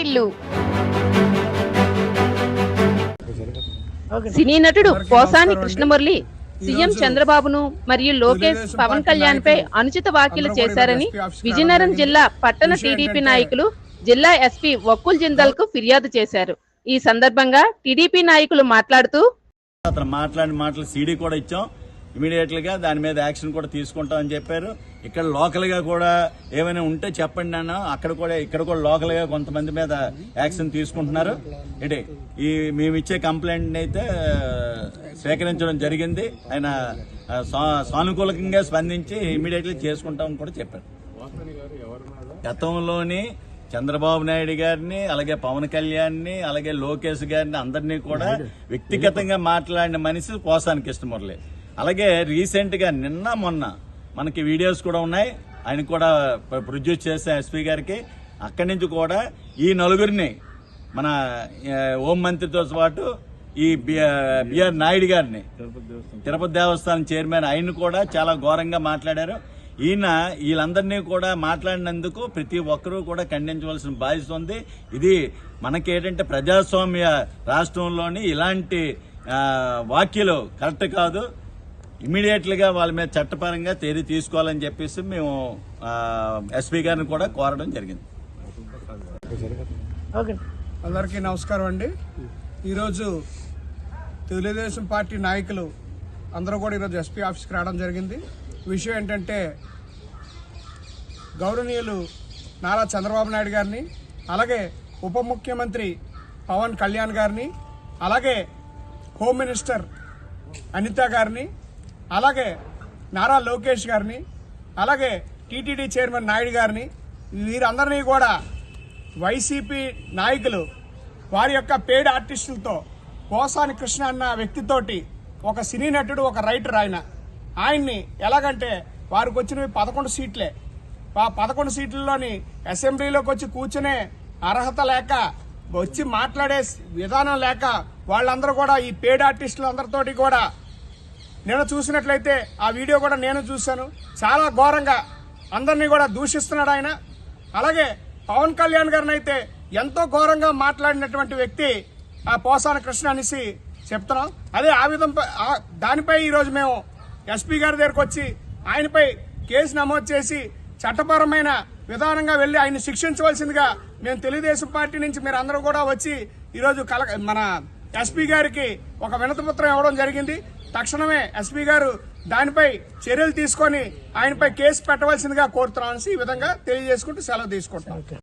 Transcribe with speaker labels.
Speaker 1: వాటిల్లు సినీ నటుడు పోసాని కృష్ణమురళి సీఎం చంద్రబాబును మరియు లోకేష్ పవన్ కళ్యాణ్ పై అనుచిత వ్యాఖ్యలు చేశారని విజయనగరం జిల్లా పట్టణ టీడీపీ నాయకులు జిల్లా ఎస్పీ వక్కుల్ జిందాల్కు ఫిర్యాదు చేశారు. ఈ సందర్భంగా టీడీపీ నాయకులు మాట్లాడుతూ
Speaker 2: అతను మాట్లాడిన మాటలు సీడీ కూడా ఇచ్చాం. ఇమీడియట్గా దాని మీద యాక్షన్ కూడా తీసుకుంటాం అని చెప్పారు. ఇక్కడ లోకల్గా కూడా ఏమైనా ఉంటే చెప్పండి అన్న. అక్కడ కూడా ఇక్కడ కూడా లోకల్గా కొంతమంది మీద యాక్షన్ తీసుకుంటున్నారు. ఏంటి ఈ మేము ఇచ్చే కంప్లైంట్ అయితే స్వీకరించడం జరిగింది. ఆయన సానుకూలంగా స్పందించి ఇమీడియట్లీ చేసుకుంటామని కూడా చెప్పారు. గతంలోని చంద్రబాబు నాయుడు గారిని అలాగే పవన్ కళ్యాణ్ని అలాగే లోకేష్ గారిని అందరినీ కూడా వ్యక్తిగతంగా మాట్లాడిన మనిషి పోసాని కృష్ణమురళి అలాగే రీసెంట్గా నిన్న మొన్న మనకి వీడియోస్ కూడా ఉన్నాయి. ఆయన కూడా ప్ర- ప్రొడ్యూస్ చేసే ఎస్పీ గారికి. అక్కడి నుంచి కూడా ఈ నలుగురిని మన హోం మంత్రితో పాటు ఈ బిఆర్ నాయుడు గారిని తిరుపతి దేవస్థానం. చైర్మన్ ఆయన కూడా చాలా ఘోరంగా మాట్లాడారు. ఈయన వీళ్ళందరినీ కూడా మాట్లాడినందుకు ప్రతి ఒక్కరూ కూడా ఖండించవలసిన బాధ్యత ఉంది. ఇది మనకేంటంటే ప్రజాస్వామ్య రాష్ట్రంలోని ఇలాంటి ఆ, వ్యాఖ్యలు కరెక్ట్ కాదు. ఇమీడియట్గా వాళ్ళ మీద చట్టపరంగా తేదీ తీసుకోవాలని చెప్పేసి మేము ఎస్పీ గారిని కూడా కోరడం జరిగింది.
Speaker 3: అందరికీ నమస్కారం అండి. ఈరోజు తెలుగుదేశం పార్టీ నాయకులు అందరూ కూడా ఈరోజు ఎస్పీ ఆఫీస్కి రావడం జరిగింది. విషయం ఏంటంటే గౌరవనీయులు నారా చంద్రబాబు నాయుడు గారిని అలాగే ఉప ముఖ్యమంత్రి పవన్ కళ్యాణ్ గారిని అలాగే హోమ్ మినిస్టర్ అనిత గారిని అలాగే నారా లోకేష్ గారిని అలాగే టీటీడీ చైర్మన్ నాయుడు గారిని వీరందరినీ కూడా వైసీపీ నాయకులు వారి యొక్క పేడ్ ఆర్టిస్టులతో కోసాని కృష్ణ అన్న వ్యక్తితోటి ఒక సినీ నటుడు ఒక రైటర్ ఆయన. ఆయన్ని ఎలాగంటే వారికి వచ్చినవి పదకొండు సీట్లే. ఆ పదకొండు సీట్లలోని అసెంబ్లీలోకి వచ్చి కూర్చునే అర్హత లేక వచ్చి మాట్లాడే విధానం లేక వాళ్ళందరూ కూడా ఈ పేడ్ ఆర్టిస్టులు అందరితోటి కూడా నేను చూసినట్లయితే ఆ వీడియో కూడా నేను చూశాను. చాలా ఘోరంగా అందరినీ కూడా దూషిస్తున్నాడు ఆయన. అలాగే పవన్ కళ్యాణ్ గారిని అయితే ఎంతో ఘోరంగా మాట్లాడినటువంటి వ్యక్తి ఆ పోసాన కృష్ణ అనేసి చెప్తున్నాం. అదే ఆ విధంపై దానిపై ఈరోజు మేము ఎస్పీ గారి దగ్గరకు వచ్చి ఆయనపై కేసు నమోదు చేసి చట్టపరమైన విధానంగా వెళ్ళి ఆయన శిక్షించవలసిందిగా మేము తెలుగుదేశం పార్టీ నుంచి మీరు అందరూ కూడా వచ్చి ఈరోజు కల మన ఎస్పీ గారికి ఒక వినతిపత్రం ఇవ్వడం జరిగింది. తక్షణమే ఎస్పీ గారు దానిపై చర్యలు తీసుకొని ఆయనపై కేసు పెట్టవలసిందిగా కోరుతున్నాను ఈ విధంగా తెలియజేసుకుంటూ సెలవు తీసుకుంటాం